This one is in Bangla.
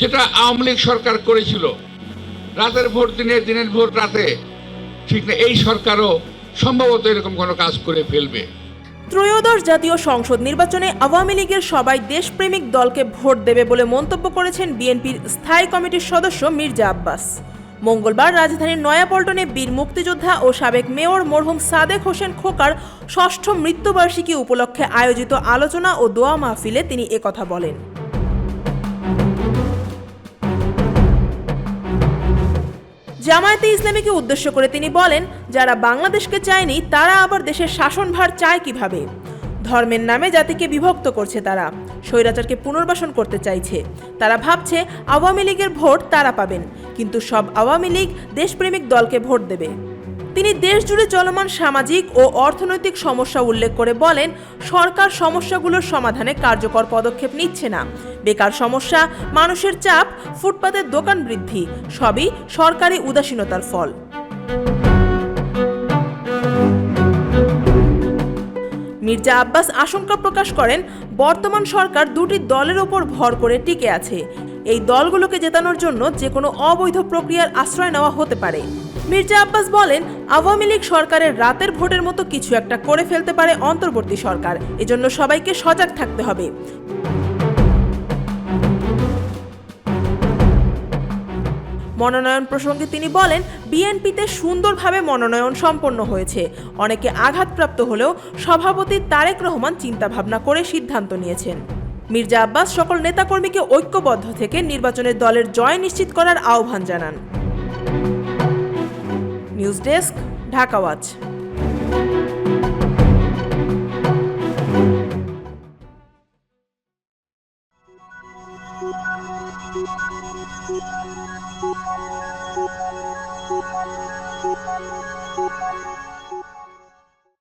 যেটা আওয়ামী লীগ সরকার করেছিল। রাতের ভোট দিনের দিনের ভোট রাতে। ঠিক না, এই সরকারও সম্ভবত এরকম কোনো কাজ করে ফেলবে। ত্রয়োদশ জাতীয় সংসদ নির্বাচনে আওয়ামী লীগের সবাই দেশপ্রেমিক দলকে ভোট দেবে বলে মন্তব্য করেছেন বিএনপির স্থায়ী কমিটির সদস্য মির্জা আব্বাস। মঙ্গলবার রাজধানীর নয়াপল্টনে বীর মুক্তিযোদ্ধা ও সাবেক মেয়র মরহুম সাদেক হোসেন খোকার ষষ্ঠ মৃত্যুবার্ষিকী উপলক্ষে আয়োজিত আলোচনা ও দোয়া মাহফিলে তিনি একথা বলেন। জামায়াতে ইসলামীকে উদ্দেশ্য করে তিনি বলেন, যারা বাংলাদেশকে চায়নি, তারা আবার দেশের শাসনভার চায় কীভাবে? ধর্মের নামে জাতিকে বিভক্ত করছে তারা, স্বৈরাচারকে পুনর্বাসন করতে চাইছে। তারা ভাবছে, আওয়ামী লীগের ভোট তারা পাবেন, কিন্তু সব আওয়ামী লীগ দেশপ্রেমিক দলকে ভোট দেবে। তিনি দেশ জুড়ে চলমান সামাজিক ও অর্থনৈতিক সমস্যা উল্লেখ করে বলেন, সরকার সমস্যাগুলোর সমাধানে কার্যকর পদক্ষেপ নিচ্ছে না। বেকার সমস্যা, মানুষের চাপ, ফুটপাতের দোকান বৃদ্ধি, সবই সরকারি উদাসীনতার ফল। মির্জা আব্বাস আশঙ্কা প্রকাশ করেন, বর্তমান সরকার দুটি দলের ওপর ভর করে টিকে আছে। এই দলগুলোকে জেতানোর জন্য যে কোনো অবৈধ প্রক্রিয়ার আশ্রয় নেওয়া হতে পারে। মির্জা আব্বাস বলেন, আওয়ামী লীগ সরকারের রাতের ভোটের মতো কিছু একটা করে ফেলতে পারে অন্তর্বর্তী সরকার। এজন্য সবাইকে সজাগ থাকতে হবে। মনোনয়ন প্রসঙ্গে তিনি বলেন, বিএনপিতে সুন্দরভাবে মনোনয়ন সম্পন্ন হয়েছে। অনেকে আঘাতপ্রাপ্ত হলেও সভাপতি তারেক রহমান চিন্তাভাবনা করে সিদ্ধান্ত নিয়েছেন। মির্জা আব্বাস সকল নেতাকর্মীকে ঐক্যবদ্ধ থেকে নির্বাচনের দলের জয় নিশ্চিত করার আহ্বান জানান। News desk Dhaka watch